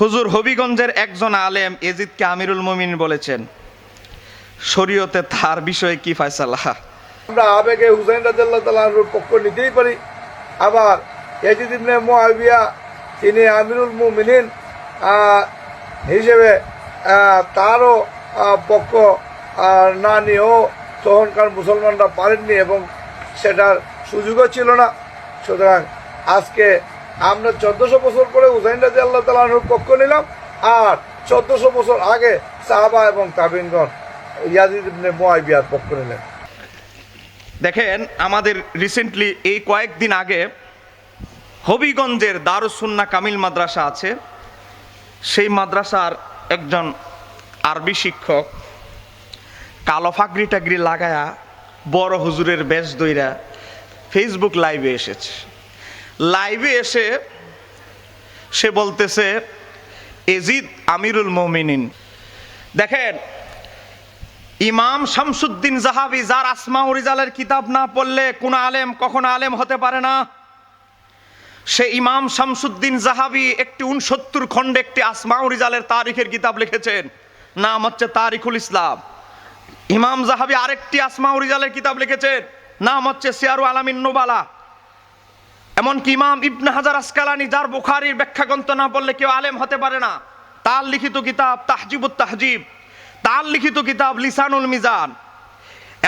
হুজুর হবিগঞ্জের একজন আলেম এজিদকে আমিরুল মুমিন বলেছেন, শরীয়তে তার বিষয়ে কি ফয়সালা? আমরা আবেগে হুসাইন রাজাল্লাহ তালাহুর পক্ষ নিতেই পারি। আবার ইয়াজিদ ইবনে মুআবিয়া, তিনি আমিরুল মুমিনিন হিসেবে তারও পক্ষ না নিয়েও তখনকার মুসলমানরা পারেননি এবং সেটার সুযোগও ছিল না। সুতরাং আজকে আমরা চোদ্দশো বছর পরে হুসাইন রাজি আল্লাহ তালাহুর পক্ষ নিলাম, আর চোদ্দশো বছর আগে সাহাবা এবং তাবিনগণ ইয়াজিদ মুআবিয়ার পক্ষ নিলেন। দেখেন, আমাদের রিসেন্টলি এই কয়েকদিন আগে হবিগঞ্জের দারুসুন্না কামিল মাদ্রাসা আছে। সেই মাদ্রাসার একজন আরবি শিক্ষক কালো ফাগরি টাগরি লাগায়া বড় হুজুরের বেশ দইরা ফেসবুক লাইভে এসেছে। লাইভে এসে সে বলতেছে, এজিদ আমিরুল মমিনিন। দেখেন, ইমাম শামসুদ্দিন জাহাবি যার আসমা রিজালের কিতাব না পড়লে কোন আলেম কখনো আলেম হতে পারে না। সে ইমাম শামসুদ্দিন জাহাবি একটি উনসত্তর খণ্ডে একটি আসমা রিজালের তারিখের কিতাব লিখেছেন। নাম হচ্ছে তারিখুল ইসলাম। ইমাম জাহাবি আরেকটি আসমা রিজালের কিতাব লিখেছেন। নাম হচ্ছে সিয়ারু আলামিন নোবালা। এমনকি ইমাম ইবনে হাজার আসকালানি, যার বুখারির ব্যাখ্যা গ্রন্থ না পড়লে কেউ আলেম হতে পারে না। তার লিখিত কিতাব তাহজিবুত তাহজিব, তার লিখিত কিতাব লিসানুল মিজান।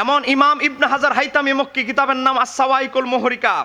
এমন ইমাম ইবনে হাজার হাইতামি মক্কি, কিতাবের নাম আসাওয়াইকুল মোহরিকা।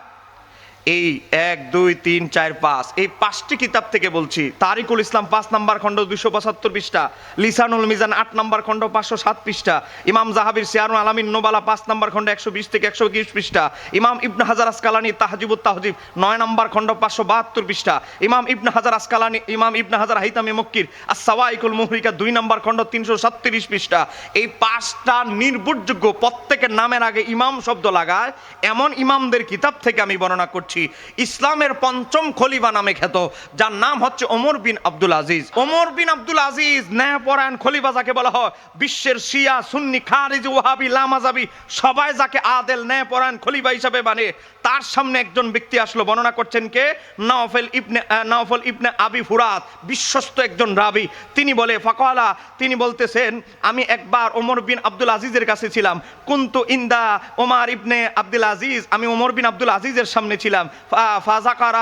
এই এক, দুই, তিন, চার, পাঁচ। এই পাঁচটি কিতাব থেকে বলছি। তারিকুল ইসলাম পাঁচ নাম্বার খণ্ড দুইশো পঁচাত্তর পৃষ্ঠা। লিসানুল মিজান আট নাম্বার খণ্ড পাঁচশো সাত পৃষ্ঠা। ইমাম জাহাবির সিয়ারুল আলামিন নোবালা পাঁচ নাম্বার খণ্ড একশো বিশ থেকে একশো বিশ পৃষ্ঠা। ইমাম ইবনে হাজার আসকালানি তাহজিবুত তাহজিব নয় নাম্বার খণ্ড পাঁচশো বাহাত্তর পৃষ্ঠা। ইমাম ইবনে হাজার আসকালানি, ইমাম ইবনে হাজার হাইতামি মক্কির আসাওয়াইকুল মুহরিকা দুই নাম্বার খণ্ড তিনশো সাতত্রিশ পৃষ্ঠা। এই পাঁচটা নির্ভরযোগ্য প্রত্যেকের নামের আগে ইমাম শব্দ লাগায়। এমন ইমামদের কিতাব থেকে আমি বর্ণনা করছি। ইসলামের পঞ্চম খলিফা নামে খ্যাত, যার নাম হচ্ছে ওমর বিন আব্দুল আজিজ। ওমর বিন আব্দুল আজিজ ন্যায়পরায়ণ খলিফা যাকে বলা হয়, বিশ্বের শিয়া, সুন্নি, খারিজ, ওয়াহাবি, লামাজাবি, সবাই যাকে আদেল, ন্যায়পরায়ণ খলিফা হিসাবে মানে তার সামনে একজন ব্যক্তি আসলো। বর্ণনা করছেন কে? নওফেল ইবনে নওফল ইবনে আবি ফুরাত, বিশ্বস্ত একজন রাবি। তিনি বলে, ফাকালা তিনি বলতেছেন, আমি একবার ওমর বিন আব্দুল আজিজের কাছে ছিলাম। কুন্তু ইন্দা ওমার ইবনে আব্দুল আজিজ আমি ওমর বিন আব্দুল আজিজের সামনে ছিলাম।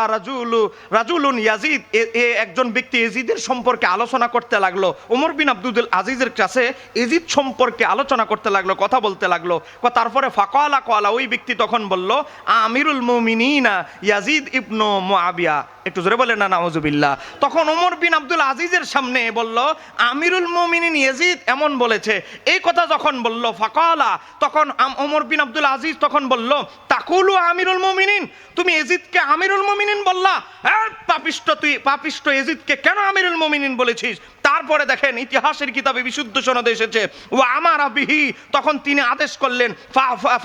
রাজুলু, রাজুলুন ইয়াজিদ। এ- একজন ব্যক্তি এজিদের সম্পর্কে আলোচনা করতে লাগল। ওমর বিন আব্দুল আজিজের কাছে এজিদ সম্পর্কে আলোচনা করতে লাগল, কথা বলতে লাগল। তারপরে ফাকালা, কলা, ওই ব্যক্তি তখন বলল, আমিরুল মুমিনিনা ইয়াজিদ ইবনু মুআবিয়া। একটু জোরে বলে না, নাউজুবিল্লাহ। তখন ওমর বিন আব্দুল আজিজের সামনে বলল, আমিরুল মুমিনিন ইয়াজিদ, এমন বলেছে। এই কথা যখন বলল, ফাকালা, তখন ওমর বিন আব্দুল আজিজ তখন বলল, তাকুলু আমিরুল মুমিনিন, তুমি এজিদকে আমিরুল মুমিনিন বললা? হ্যাঁ পাপিষ্ট তুই পাপিষ্ট এজিদকে কেন আমিরুল মুমিনিন বলেছিস? তারপরে দেখেন ইতিহাসের কিতাবে বিশুদ্ধ সনদে এসেছে ও আমার আবিহি তখন তিনি আদেশ করলেন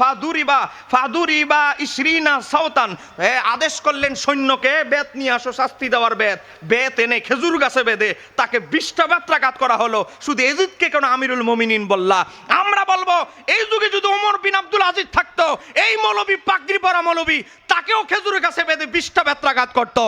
ফাদুরিবা ফাদুরিবা ইসরিনা সাউতান এ, আদেশ করলেন সৈন্যকে বেত নিয়ে আসো শাস্তি দেওয়ার বেত বেত এনে খেজুর গাছে বেঁধে তাকে বিশটা বেত্রাঘাত করা হলো শুধু এজিদকে কেন আমিরুল মুমিনিন বললা? আমরা বলব এই যুগে যদি ওমর বিন আব্দুল আজিজ থাকতো এই মৌলবী পাগড়ি পরা মৌলবী তাকেও খেজুর গাছে বেঁধে বিশটা বেত্রাঘাত করতো।